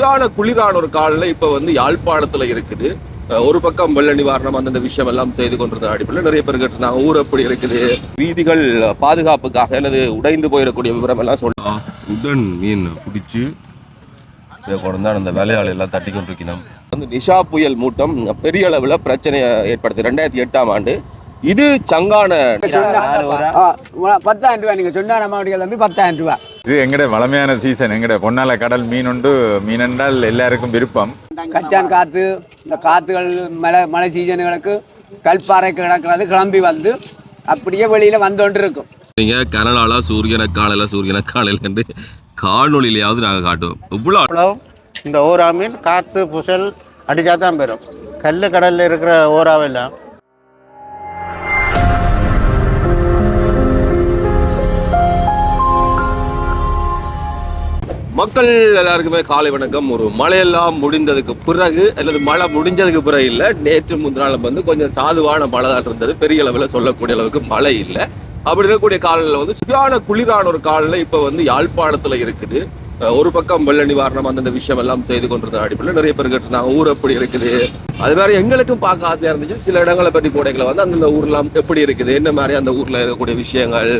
சரியான குளிரான ஒரு காலநிலை இப்ப வந்து யாழ்ப்பாணத்துல இருக்குது. ஒரு பக்கம் வெள்ள நிவாரணம் அந்தந்த விஷயம் எல்லாம் செய்து கொண்டிருந்த அடிப்படையில் நிறைய பேர் கேட்டிருந்தாங்க ஊர் எப்படி இருக்குது? வீதிகள் பாதுகாப்புக்காக அல்லது உடைந்து போயிடக்கூடிய விவரம் எல்லாம் சொல்லலாம் உடன் மீன் பிடிச்சு கொண்டு அந்த வேலையாள் எல்லாம் தட்டி கொண்டிருக்கணும். வந்து நிஷா புயல் மூட்டம் பெரிய அளவில் பிரச்சனையை ஏற்படுத்தி ரெண்டாயிரத்தி எட்டாம் ஆண்டு இது சங்கான பத்தாயிரம் ரூபாய் நீங்க சொன்னா நம்ம கிளம்பி பத்தாயிரம் ரூபாய். இது எங்கட வளமையான சீசன் எங்கட? பொன்னால கடல் மீன் உண்டு மீன் என்றால் எல்லாருக்கும் விருப்பம். கச்சான் காத்து இந்த காத்துகள் மழை மழை சீசனுகளுக்கு கல்பாறை கிடக்கிறது கிளம்பி வந்து அப்படியே வெளியில வந்தோண்டு இருக்கும் நீங்க கனடால சூரியனை காலையில சூரியனை காலையில என்று காணொலியிலையாவது நாங்கள் காட்டுவோம். இவ்வளோ. இந்த ஓரா மீன் காற்று புசல் அடிச்சா தான் பெறும். கல் கடலில் இருக்கிற ஓராவெல்லாம் மக்கள் எல்லாருக்குமே காலை வணக்கம். ஒரு மழையெல்லாம் முடிந்ததுக்கு பிறகு அல்லது மழை முடிஞ்சதுக்கு பிறகு இல்லை நேற்று முந்தினாலும் வந்து கொஞ்சம் சாதுவான மழை தான் இருந்தது. பெரிய அளவில் சொல்லக்கூடிய அளவுக்கு மழை இல்லை. அப்படி இருக்கக்கூடிய காலநிலை வந்து சரியான குளிரான ஒரு காலநிலை இப்போ வந்து யாழ்ப்பாணத்தில் இருக்குது. ஒரு பக்கம் வெள்ள நிவாரணம் அந்தந்த விஷயம் எல்லாம் செய்து கொண்டிருந்த அடிப்படையில் நிறைய பேர் கேட்டிருந்தாங்க ஊர் எப்படி இருக்குது? அது மாதிரி எங்களுக்கும் பார்க்க ஆசையா இருந்துச்சு. சில இடங்களை பற்றி போடைகளை வந்து அந்தந்த ஊர்லாம் எப்படி இருக்குது? என்ன மாதிரி அந்த ஊர்ல இருக்கக்கூடிய விஷயங்கள்?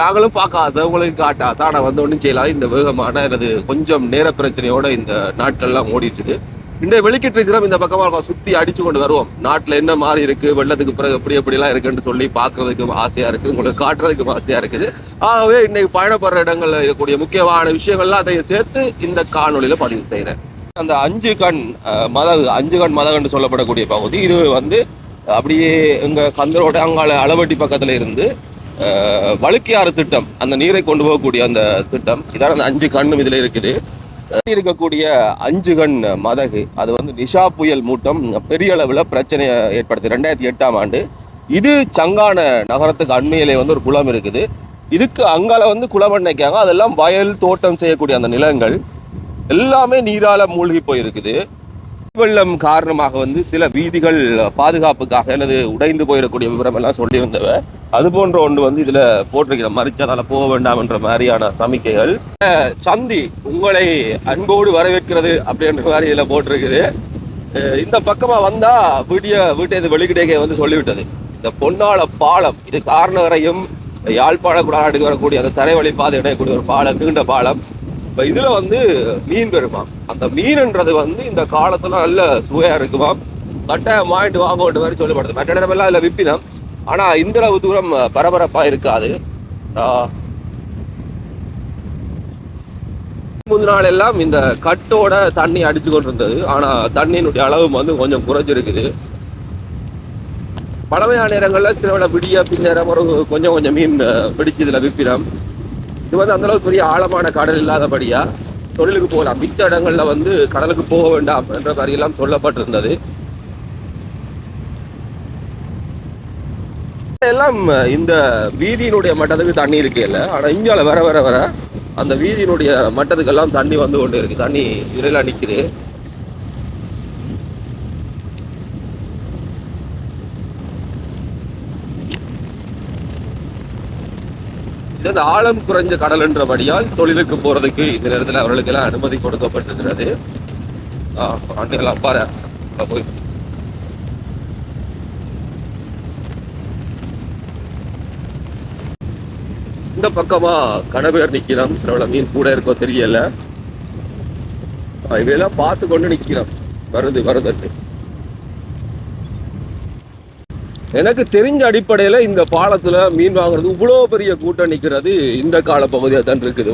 நாங்களும் பார்க்க ஆசை உங்களுக்கு காட்ட ஆசை. ஆனால் வந்து ஒன்றும் செய்யலாம் இந்த வேகமான எனது கொஞ்சம் நேர பிரச்சனையோட இந்த நாட்கள்லாம் ஓடிட்டுது இன்றைய வெளிக்கிட்டு இருக்கிறோம். இந்த பக்கமாக சுற்றி அடிச்சு கொண்டு வருவோம். நாட்டில் என்ன மாதிரி இருக்கு? வெள்ளத்துக்கு பிறகு எப்படி எப்படிலாம் இருக்குன்னு சொல்லி பார்க்கறதுக்கு ஆசையா இருக்குது உங்களுக்கு காட்டுறதுக்கும் ஆசையா இருக்குது. ஆகவே இன்னைக்கு பயணப்படுற இடங்களில் இருக்கக்கூடிய முக்கியமான விஷயங்கள்லாம் அதையும் சேர்த்து இந்த காணொலியில் பதிவு செய்கிறேன் அந்த அஞ்சு கண் அஹ், மதகு அஞ்சு கண் மதகுன்னு சொல்லப்படக்கூடிய பகுதி இது வந்து அப்படியே எங்கள் கந்தரோட அங்கால அளவட்டி பக்கத்தில் இருந்து அஹ், வழுக்கியாறு திட்டம் அந்த நீரை கொண்டு போகக்கூடிய அந்த திட்டம் இதான் அந்த அஞ்சு கண்ணும் இதில் இருக்குது. இருக்கக்கூடிய அஞ்சு கண் மதகு அது வந்து நிஷா புயல் மூட்டம் பெரிய அளவில் பிரச்சனையை ஏற்படுத்தி ரெண்டாயிரத்தி எட்டாம் ஆண்டு. இது சங்கான நகரத்துக்கு அண்மையிலே வந்து ஒரு குளம் இருக்குது. இதுக்கு அங்கால வந்து குளம் அன்னைக்காங்க அதெல்லாம் வயல் தோட்டம் செய்யக்கூடிய அந்த நிலங்கள். எல்லாமே நீரால மூழ்கி போயிருக்குது. வெள்ளம் காரணமாக வந்து சில வீதிகள் பாதுகாப்புக்காக அல்லது உடைந்து போயிடக்கூடிய விவரம் எல்லாம் சொல்லியிருந்தவ அது போன்ற ஒன்று வந்து இதில் போட்டிருக்கிற மறிச்சதால போக வேண்டாம் என்ற மாதிரியான சமிக்கைகள். சந்தி உங்களை அன்போடு வரவேற்கிறது அப்படின்ற மாதிரி இதில் போட்டிருக்குது. இந்த பக்கமாக வந்தால் வீடிய வீட்டை இது வெளிக்கிட்டே வந்து சொல்லிவிட்டது. இந்த பொன்னாள பாலம் இது காரணவரையும் யாழ்ப்பாண குடாநாட்டுக்கு வரக்கூடிய அந்த தரைவழி பாதை இடையக்கூடிய ஒரு பாலம் நீண்ட பாலம். இப்போ இதுல வந்து மீன் பெருமாம் அந்த மீன்ன்றது வந்து இந்த காலத்துல நல்ல சுவையா இருக்குமாம். கட்டாயம் வாங்கிட்டு வாங்கன்ற மாதிரி சொல்லப்படுது. மற்ற இடமெல்லாம் அதில் விப்பினம். ஆனா இந்த அளவு தூரம் பரபரப்பா இருக்காது. ஆஹ் முந்தின நாள் எல்லாம் இந்த கட்டோட தண்ணி அடிச்சு கொண்டு இருந்தது ஆனா தண்ணியினுடைய அளவு வந்து கொஞ்சம் குறைஞ்சிருக்குது. பழமையான நேரங்களில் சில விட விடிய பின்னேரம் ஒரு கொஞ்சம் கொஞ்சம் மீன் பிடிச்சதில் இதுல விற்பினோம் இது வந்து அந்த அளவுக்கு பெரிய ஆழமான கடல் இல்லாதபடியா தொழிலுக்கு போகலாம். மிச்ச இடங்கள்ல வந்து கடலுக்கு போக வேண்டாம் என்ற மாதிரி எல்லாம் சொல்லப்பட்டிருந்தது. எல்லாம் இந்த வீதியினுடைய மட்டத்துக்கு தண்ணி இருக்கு இல்ல. ஆனா இங்கால வர வர வர அந்த வீதியினுடைய மட்டத்துக்கெல்லாம் தண்ணி வந்து கொண்டு இருக்கு தண்ணி இதெல்லாம் நிக்குது. இந்த அந்த ஆழம் குறைஞ்ச கடல் என்றபடியால் தொழிலுக்கு போறதுக்கு இந்த நேரத்தில் அவர்களுக்கு எல்லாம் அனுமதி கொடுக்கப்பட்டிருக்கிறது. ஆண்டுகள் பாரு. போய். இந்த பக்கமா கணவர் நிக்கிறோம். எவ்வளவு மீன் கூட இருக்கோ தெரியல. ஆஹ் இவையெல்லாம் பார்த்து கொண்டு நிக்கிறோம் வருது வருது. எனக்கு தெரிஞ்ச அடிப்படையில் இந்த பாலத்தில் மீன் வாங்குறது இவ்வளோ பெரிய கூட்டம் நிற்கிறது இந்த கால பகுதியாக தான் இருக்குது.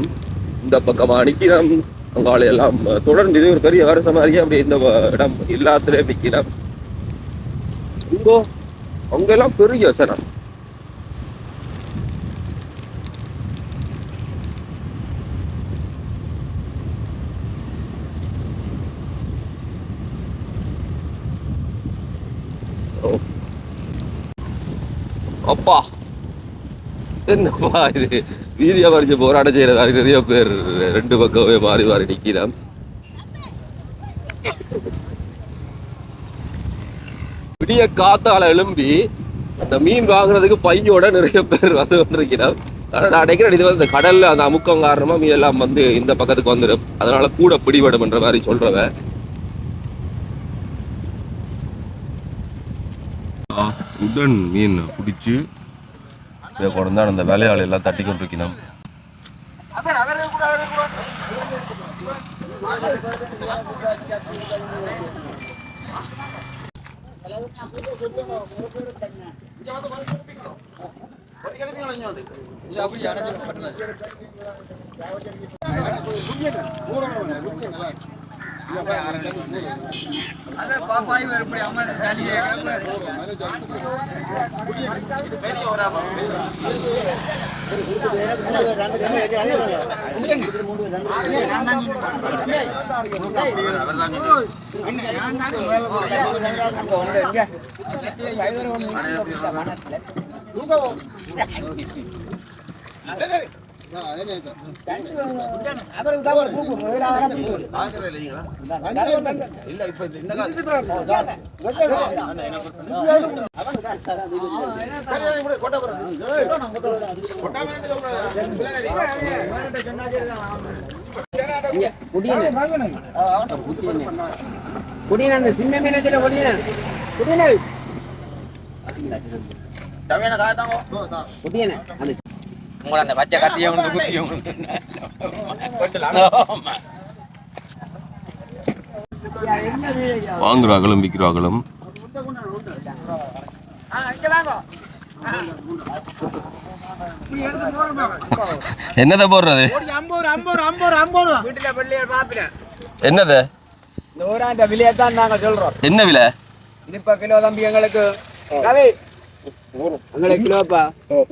இந்த பக்கமாக நிக்கிறோம். அங்கால எல்லாம் தொடர்ந்து இது ஒரு பெரிய வருஷம் மாதிரியே அப்படி இந்த இடம் எல்லாத்துலேயும் நிற்கிறோம் இங்கோ அங்கெல்லாம் பெரிய சனம். அப்பா. என்னப்பா இது? வீதியா வரைஞ்சு போராட்டம் செய்யறதா? நிறைய பேர் ரெண்டு பக்கமே மாறி மாறி நிக்கிறான் விடிய காத்தால எழும்பி இந்த மீன் வாங்குறதுக்கு பையோட நிறைய பேர் வந்து கொண்டிருக்கிறார் ஆனா நான் நினைக்கிறேன் இது வந்து இந்த கடல்ல அந்த அமுக்கம் காரணமா மீன் எல்லாம் வந்து இந்த பக்கத்துக்கு வந்துடும் அதனால கூட பிடிபடும்ன்ற மாதிரி சொல்றவ உடன் மீன் பிடிச்சி இதை கொண்டு அந்த வேலையாள் எல்லாம் தட்டி கொண்டிருக்கணும். அதான் பாப்பாய் எப்படி அம்மா ஜாலியே அனைவரும் குடியன அந்த சின்ன மீனத்துல அந்த உங்களை அந்த பச்சை கத்தியை ஒன்று குத்தியை வாங்குறாங்களும் விற்கிறாங்களும் என்னதை போடுறது? என்னது? நாங்க சொல்றோம். என்ன விலை? இனிப்பா கிலோ தம்பி எங்களுக்கு. எங்களுக்கு கிலோப்பா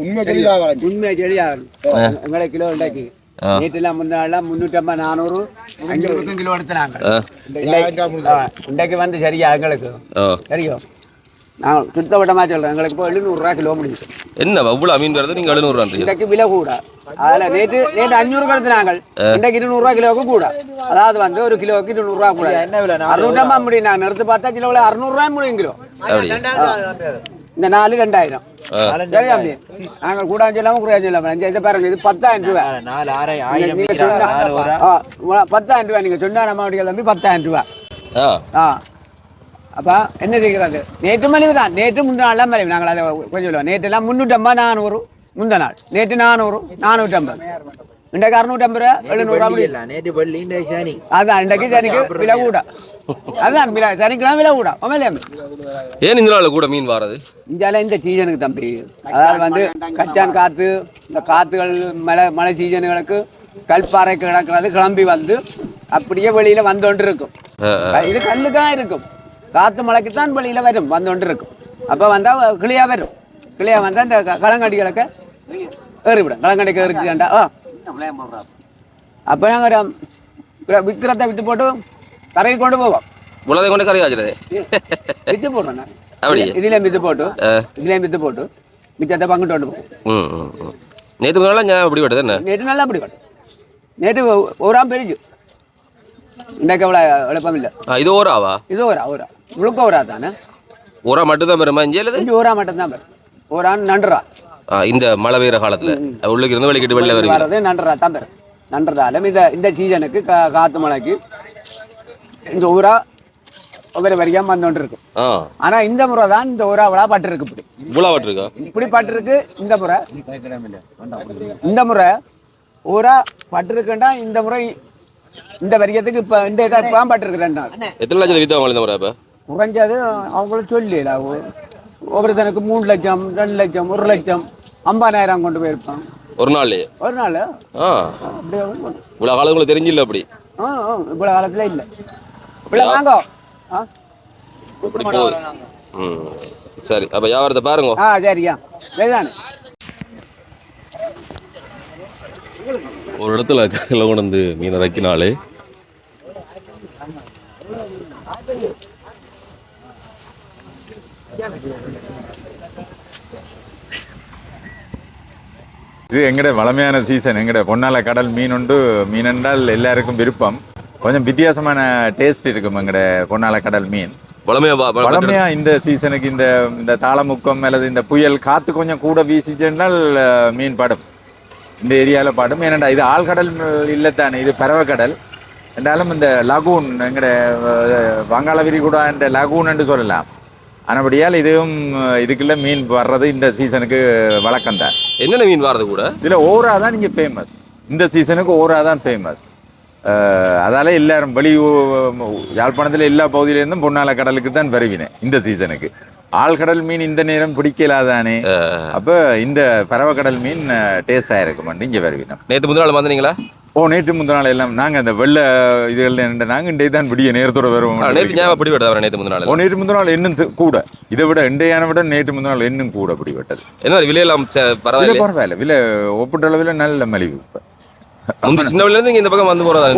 உண்மை உண்மை செடியாகணும் எங்களுக்கு கிலோ ஆ. நேற்றுலாம் முன்னாள் முந்நூற்றம்பது நானூறு அஞ்சூறு கிலோ எடுத்துனாங்க. இன்றைக்கு வந்து சரியா எங்களுக்கு? ஆ. சரியோ? நான் சுத்தவட்டமா சொல்றேன் எங்களுக்கு இப்போ எழுநூறுரூவா கிலோ முடியுது என்ன இவ்வளவு மீன் வருது நீங்க எழுநூறுவான்றீங்க இன்றைக்கு விலை கூட. அதில் நேற்று நேற்று அஞ்சூறு எடுத்துனாங்க. இன்றைக்கு இருநூறுவா கிலோவுக்கு கூட. அதாவது வந்து ஒரு கிலோவுக்கு இருநூறுவா கூட. என்ன விலை? அறுநூற்றம்பது முடியும் நான் நிறுத்து பார்த்தா கிலோவில் அறுநூறுவா முடியும் கிலோ. இந்த நாலு ரெண்டாயிரம். சரியா? நாங்கள் கூட சொல்லாம குறையா சொல்லாம இந்த இதை பாருங்க இது பத்தாயிரம் ரூபா நாலு ஆறு நீங்க சொன்னா- பத்தாயிரம் ரூபா நீங்க சொன்னா நம்ம தம்பி பத்தாயிரம் ரூபா ஆ. அப்ப என்ன செய்கிறது நேற்று மலிவு தான். நேற்று முந்தின நாள் தான் மலிவு. நாங்கள் அதை கொஞ்சம் சொல்லுவோம். நேற்றுலாம் முந்நூற்றம்பது நானூறு முந்த நாள். நேற்று நானூறு நானூற்றம்பது. ரூபா எழுநூறுவா முடியும் நேற்று பள்ளி இந்த சனி அதான் இன்றைக்கு சனிக்கு விலை கூட அதுதான் விலை சனிக்கெல்லாம் விலை கூட உண்மையிலே ஏன் இந்த நாள் கூட மீன் வாரது இந்தியாவில் இந்த சீசனுக்கு தம்பி அதாவது வந்து கச்சான் காற்று இந்த காற்றுகள் மழை மழை சீசனுகளுக்கு கல்பாறை கிடக்கிறது கிளம்பி வந்து அப்படியே வெளியில வந்து கொண்டு இருக்கும். இது கல்லுக்கு தான் இருக்கும் காற்று மழைக்கு தான் வெளியில வரும் வந்து கொண்டு இருக்கும் அப்போ வந்தால் கிளியா வரும் கிளியா வந்தால் இந்த களங்கடிகளுக்கு ஏறிவிடும் களங்கடிக்கு ஏறிச்சுண்டா ஆ அப்போ நாங்கள் விற்கிறத விற்று போட்டு கரைக்கு கொண்டு போவோம் உலகை கொண்டு கரை ஆச்சுறது விற்று போடுறோம் நான். அப்படியே? இதுலயும் வித்து போட்டு இதுலயும் வித்து போட்டு மிச்சத்தை பங்கிட்டு கொண்டு போகும் ம் ம் ம் நேற்று முன்னாள் ஞாபகம் இப்படி விட்டது என்ன நேற்று நல்லா அப்படி கட்டும் நேற்று ஒராம் பெரிஞ்சு இன்றைக்கு அவ்வளோ எളുப்பம் இல்லை இது ஓராவா இது ஒரா ஒரா முழுக்க ஒரா தானே ஓரா மட்டும்தான் பெருமா இஞ்சி அல்லது கொஞ்சம் ஒரா மட்டும்தான் வரும் ஒரான் நன்றா ஆ, இந்த மழை பெய்யுற காலத்துல. உள்ளுக்கு இருந்து வெளிக்கிட்டு வெளில வர்றது நன்றா தான் பெறும் நன்றதாலும் இந்த இந்த சீசனுக்கு கா காற்று மழைக்கு இந்த ஊரா ஒவ்வொரு வரியாக வந்துட்டு இருக்கும் ஆ. ஆனால் இந்த முறை தான் இந்த ஊரா அவ்வளோ பட்டிருக்கு இப்படி. இவ்வளோ இருக்கா இப்படி பட்டிருக்கு இந்த முறை. இந்த முறை ஊரா பட்டிருக்குண்டா இந்த முறை இந்த வரியத்துக்கு இப்போ இந்த இதை இப்போ பட்டிருக்கு ரெண்டு நாள். எத்தனை லட்சம் வித்தவங்க இந்த முறை இப்போ குறைஞ்சது அவங்களும் சொல்லல ஒவ்வொருத்தனுக்கு மூணு லட்சம் ரெண்டு லட்சம் ஒரு லட்சம். ஐம்பதாயிரம் கொண்டு போயிருப்பான். ஒரு நாள்லயே? ஒரு நாள்? ஆ. அப்படியே இவ்வளோ காலம் உங்களுக்கு தெரிஞ்சில்ல அப்படி? ஆ இவ்வளோ காலத்தில் இல்லை. இவ்வளோ வாங்க. ஆ? இப்படி போகுது. ம் சரி அப்போ வியாபாரத்தை பாருங்க. ஆ சரியா சரிதானே ஒரு இடத்துல கையில் கொண்டு வந்து மீனை வைக்கினாலே இது எங்கட வளமையான சீசன் எங்கட பொன்னால கடல் மீன் உண்டு. மீன் என்றால் எல்லாருக்கும் விருப்பம். கொஞ்சம் வித்தியாசமான டேஸ்ட் இருக்கும் எங்கட பொன்னால கடல் மீன். வளமையா இந்த சீசனுக்கு இந்த இந்த தாளமுக்கம் அல்லது இந்த புயல் காத்து கொஞ்சம் கூட வீசிச்சுன்னால் மீன் படும். இந்த ஏரியாவில் பாடும். ஏன்னாண்டா இது ஆழ்கடல் இல்லைத்தானே இது பறவைக்கடல் என்றாலும் இந்த லகூன் எங்கட வங்காள விரிகுடா என்ற லகூன் என்று சொல்லலாம். ஆனபடியால் இதுவும் இதுக்குள்ள மீன் வர்றது இந்த சீசனுக்கு வழக்கம் தான். என்னென்ன மீன் வாரது கூட? இதில் ஓரா தான் இங்கே ஃபேமஸ் இந்த சீசனுக்கு ஓரா தான் ஃபேமஸ் அதால எல்லாரும் வெளி யாழ்ப்பாணத்தில் எல்லா பகுதியிலேருந்தும் பொன்னால கடலுக்கு தான் வருவினேன் இந்த சீசனுக்கு. ஆழ்கடல் மீன் இந்த நேரம் பிடிக்கலாதானே? அப்போ இந்த பறவைக்கடல் மீன் டேஸ்டாக இருக்கும் இங்கே வருவினோம். நேத்து முதல் நாள் வந்தீங்களா? ஓ நேற்று முந்தின நாள் எல்லாம் நாங்கள் அந்த வெள்ளை இதுகள் நாங்கள் இன்றைய தான் விடிய நேரத்தோட வருவோம். நேத்து ஞாபகம் பிடி விட்டதா நேத்து முதல் நாள்? ஓ நேற்று முந்தின நாள் இன்னும் கூட. இதை விட இன்றையான விட நேற்று முந்தின நாள் இன்னும் கூட பிடிபட்டது. என்ன விலையெல்லாம் பரவாயில்ல பரவாயில்ல. விலை ஒப்பிட்டளவில் நல்ல மலிவு இப்போ. முந்தி சின்ன இங்க இந்த பக்கம் வந்து போறதா.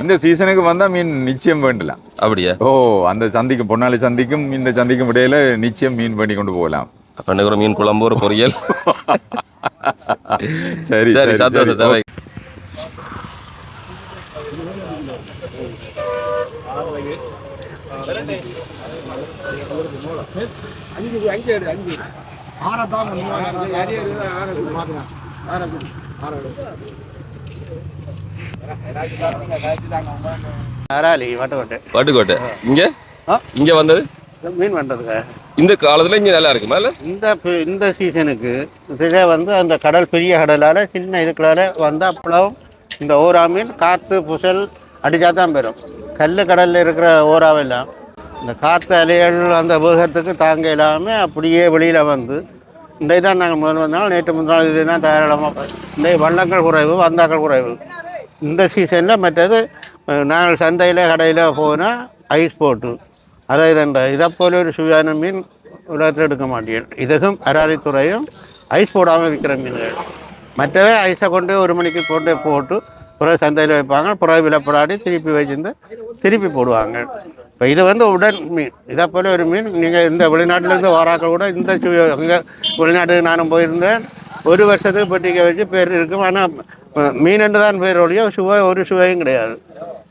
இந்த சீசனுக்கு வந்தா மீன் நிச்சயம் வேண்டலாம் அப்படியா ஓ அந்த சந்திக்கும் பொன்னாளி சந்திக்கும் இந்த சந்திக்கும் இடையில நிச்சயம் மீன் பண்ணி கொண்டு போகலாம் ஒரு மீன் குழம்பு ஒரு பொரியல் சரி சரி சந்தோஷம் சபை அராலி வட்டக்கோட்டை இங்க? இங்க வந்தது? மீன் பண்ணுறதுக்கு இந்த காலத்துல இங்க நல்லா இருக்குமா இல்ல? இந்த இந்த சீசனுக்கு இதில் வந்து அந்த கடல் பெரிய கடலால் சின்ன இதுக்குள்ளார வந்து அப்பளம் இந்த ஓரா மீன் காற்று புசல் அடித்தா தான் பெறும் கல் கடலில் இருக்கிற ஓராவெல்லாம் இந்த காற்று அலைகள் அந்த வேகத்துக்கு தாங்க இல்லாமல் அப்படியே வெளியில் வந்து இன்றைய தான் நாங்கள் முதல் வந்தாலும் நேற்று முதல் நாள் இதுனா தாராளமாக இந்த வள்ளங்கள் குறைவு வந்தாக்கள் குறைவு. இந்த சீசனில் மற்றது நாங்கள் சந்தையில் கடையில் போனால் ஐஸ் போட்டு அதை இதண்ட போல ஒரு சுவையான மீன் உலகத்தில் எடுக்க மாட்டேன் இதுக்கும் அராரித்துறையும் ஐஸ் போடாமல் விற்கிற மீன்கள். மற்றவே ஐஸை கொண்டு ஒரு மணிக்கு போட்டு போட்டு பிறகு சந்தையில் வைப்பாங்க. பிறகு விலப்படாடி திருப்பி வச்சுருந்து திருப்பி போடுவாங்க. இப்போ இது வந்து உடன் மீன். இதை போல ஒரு மீன். நீங்கள் இந்த வெளிநாட்டிலேருந்து வராக்க கூட இந்த அங்கே வெளிநாட்டுக்கு நானும் போயிருந்தேன். ஒரு வருஷத்துக்கு பெட்டிக்க வச்சு பேர் இருக்கும். ஆனால் மீன் தான் பேர் ஒழிய சுவை ஒரு சுவையும் கிடையாது.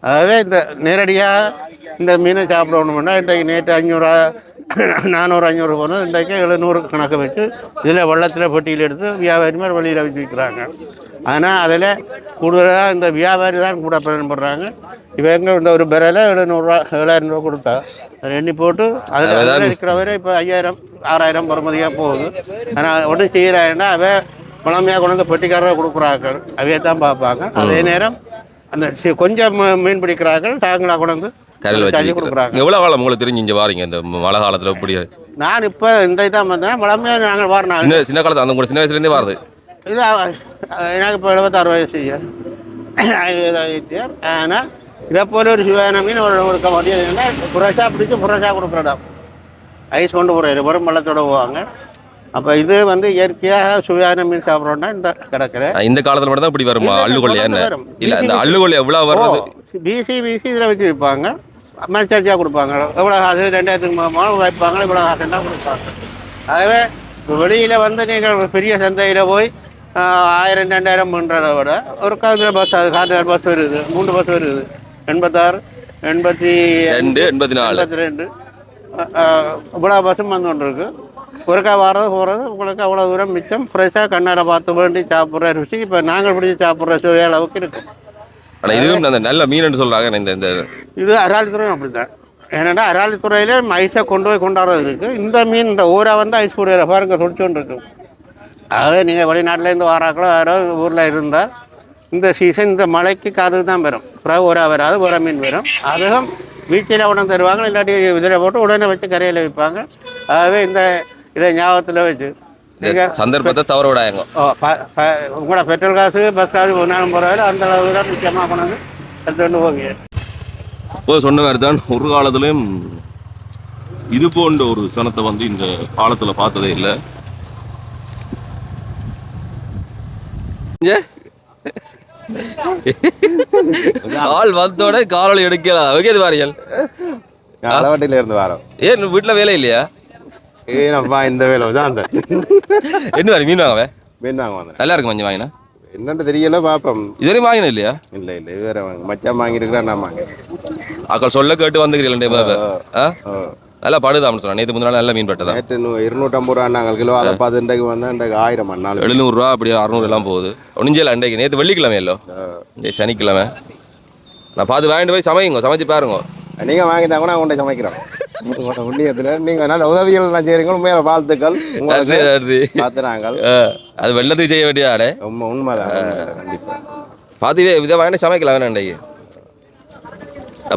அதாவது இந்த நேரடியாக இந்த மீனை சாப்பிடணும்னா இன்றைக்கு நேற்று அஞ்சூறுரூவா நானூறு அஞ்சூறு போனோம் இன்றைக்கு எழுநூறு கணக்கு வச்சு இதில் வெள்ளத்தில் பெட்டியில் எடுத்து வியாபாரி மாதிரி வெளியில் வச்சு விற்கிறாங்க. ஆனால் அதில் கூடுதலாக இந்த வியாபாரி தான் கூட பயன்படுறாங்க இவங்க இந்த ஒரு பெறையில் எழுநூறுவா ஏழாயிரம் ரூபா கொடுத்தா அதை எண்ணி போட்டு அதில் அதான். இருக்கிற வரை இப்போ ஐயாயிரம் ஆறாயிரம் பொறுமதியாக போகுது. ஆனால் ஒன்றும் செய்கிறாங்கன்னா அவன் பழமையாக கொண்டு வந்து பெட்டிக்காரரை கொடுக்குறாங்க அவையே தான் பார்ப்பாங்க. அதே நேரம் அந்த கொஞ்சம் மீன் பிடிக்கிறார்கள். தாங்களா கொண்டு வந்து கரையில் வச்சு. கொடுக்குறாங்க. எவ்வளவு காலம் உங்களுக்கு தெரிஞ்சு இங்க வாரீங்க? இந்த மழை காலத்துல இப்படி? நான் இப்போ இந்த இதான் வந்தேன். பழமையாக நாங்கள் வரணும். சின்ன காலத்துல அந்த கூட சின்ன வயசுல இருந்தே வாருது. அவ- எனக்கு இப்போ எழுபத்தாறு வயசு ஆனால் இதை போல ஒரு சுவையான மீன் ஒரு கொடுக்க முடியாதுன்னா புரஷாக பிடிச்சி புரஷாக கொடுக்குற இடம் ஐஸ் கொண்டு போகிற வெறும் வெள்ளத்தோட போவாங்க அப்போ இது வந்து இயற்கையாக சுவையான மீன் சாப்பிட்றோன்னா இந்த கிடக்கிற இந்த காலத்துல மட்டும் தான் இப்படி வருமா இல்ல, அள்ளுகொல்லையா வரும். இல்ல இந்த அள்ளுகொல்லி எவ்வளவு வர்றது பிசி பிசி இதில் வச்சு விற்பாங்க மனுச்சாச்சியாக கொடுப்பாங்க எவ்வளோ காசு ரெண்டாயிரத்துக்கு மூலமாக வைப்பாங்க இவ்வளோ காசுன்னா கொடுப்பாங்க ஆகவே வெளியில் வந்து நீங்கள் பெரிய சந்தையில் போய் ஆயிரம் ரெண்டாயிரம் பண்ணுறதை விட ஒரு காலத்தில் பஸ் அது காட்டு பஸ் வருது. மூணு பஸ் வருது. எண்பத்தாறு எண்பத்தி ரெண்டு எண்பத்தி நாலு. எண்பத்தி ரெண்டு. இவ்வளோ பஸ்ஸும் வந்து கொண்டு இருக்கு ஒருக்கா வர்றது போகிறது உங்களுக்கு அவ்வளோ தூரம் மிச்சம். ஃப்ரெஷ்ஷாக கண்ணார பார்த்து வேண்டி சாப்பிட்ற ருசி. இப்போ நாங்கள் பிடிச்சி சாப்பிட்ற சுவை அளவுக்கு இருக்கு. ஆனா இதுவும் அந்த நல்ல மீன் சொல்றாங்க. இந்த இந்த இது அராலித்துறையும் அப்படி தான் ஏன்னா அராலித்துறையிலே ஐஸை கொண்டு போய் கொண்டாடுறது இருக்குது இந்த மீன் இந்த ஊரை வந்து ஐஸ் போடுற பாருங்க துடிச்சு கொண்டு இருக்கு. அதாவது நீங்கள் வெளிநாட்டிலேருந்து வராக்களோ யாரோ ஊரில் இருந்தால் இந்த சீசன் இந்த மழைக்கு காதுக்கு தான் வரும். அப்புறம் ஊரா வராது ஊரா மீன் வரும். அதுவும் பீச்சில் உடனே தருவாங்க இல்லாட்டி இதில் போட்டு உடனே வச்சு கரையில் வைப்பாங்க ஆகவே இந்த இதை ஞாபகத்தில் வச்சு நீங்கள் சந்தர்ப்பத்தை தவற விடாங்க உங்களோட பெட்ரோல் காசு பஸ் காசு ஒரு நாளும் போகிறாரு அந்த அளவு தான் முக்கியமாக கொண்டாந்து எடுத்து கொண்டு போங்க. இப்போ சொன்ன மாதிரி தான் ஒரு காலத்துலயும் இது போன்ற ஒரு சனத்தை வந்து இந்த காலத்துல பார்த்ததே இல்லை. ஆள் வந்தோட காலொலி எடுக்கலாம் வைக்கிறது பாருங்கள் அளவட்டில இருந்து வரோம். ஏன் வீட்டுல வேலை இல்லையா? ஏனப்பா இந்த வேலை தான் அந்த. என்ன மாதிரி மீன் வாங்கவே? மீன் வாங்க வந்தேன். நல்லா இருக்கு மஞ்சள் வாங்கினா? என்னன்னு தெரியல பாப்போம். இதுவரையும் வாங்கினது இல்லையா? இல்ல இல்ல இது வேற வாங்க. மச்சான் வாங்கியிருக்கிறா நான் வாங்க. அக்கள் சொல்ல கேட்டு வந்துக்கிறீங்களே ஆ ஓ நல்லா படுதாம்னு சொன்னா நேற்று முந்தின நாள் நல்ல மீன் பட்டதா? நேற்று இருநூற்றம்பது ரூபா நாங்கள் கிலோ அதை பார்த்து இன்றைக்கு வந்து இன்றைக்கு ஆயிரம் நாலு எழுநூறுரூவா அப்படி அறுநூறு எல்லாம் போகுது. ஒனிஞ்சல அன்றைக்கு. நேற்று வெள்ளிக்கிழமை இல்லோ? சனிக்கிழமை. நான் பார்த்து வாங்கிட்டு போய் சமைங்க சமைச்சு பாருங்க. நீங்க வாங்கி கூட கொண்டு சமைக்கிறோம் உங்களோட புண்ணியத்துல நீங்க நல்ல உதவிகள் நான் செய்றீங்க. உண்மையில வாழ்த்துக்கள். நன்றி நன்றி. பார்த்து நாங்கள் ஆ, அது வெள்ளத்துக்கு செய்ய வேண்டியதாடே உண்மை உண்மைதான் உண்மைதான், கண்டிப்பா. பார்த்து இதை வாங்கிட்டு சமைக்கலாம் வேணா இன்றைக்கு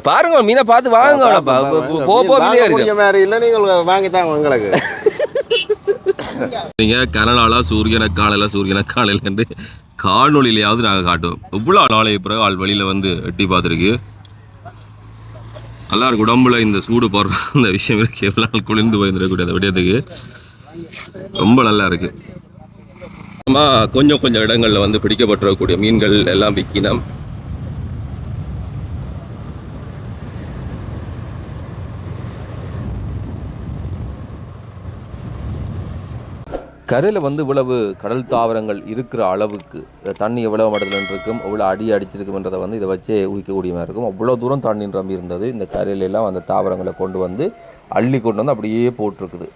பாருங்க மீனை பார்த்து வாங்க போ போ வாங்க வெளியே இருக்கு. மாதிரி இல்லை நீங்கள் வாங்கி தாங்க எங்களுக்கு நீங்கள் கனடாலா சூரியனை காலையில் சூரியனை காலையிலன்ட்டு காணொலியிலையாவது நாங்கள் காட்டுவோம். இவ்வளோ நாளை பிறகு ஆள் வெளியில் வந்து எட்டி பார்த்துருக்கு. நல்லா இருக்கு உடம்புல இந்த சூடு போடுற அந்த விஷயம் இருக்கு. எவ்வளோ நாள் குளிர்ந்து போயிருந்துடக்கூடிய அந்த விடயத்துக்கு. ரொம்ப நல்லா இருக்கு. ஆமா கொஞ்சம் கொஞ்சம் இடங்களில் வந்து பிடிக்கப்பட்டிருக்கக்கூடிய மீன்கள் எல்லாம் விற்கினோம் கரையில் வந்து இவ்வளவு கடல் தாவரங்கள் இருக்கிற அளவுக்கு தண்ணி எவ்வளோ மடத்தில் இருக்கும் எவ்வளோ அடி அடிச்சிருக்குன்றதை வந்து இதை வச்சே ஊக்கக்கூடிய மாதிரி இருக்கும். அவ்வளோ தூரம் தண்ணி நிரம்பி இருந்தது. இந்த கரையிலெல்லாம் அந்த தாவரங்களை கொண்டு வந்து அள்ளி கொண்டு வந்து அப்படியே போட்டிருக்குது.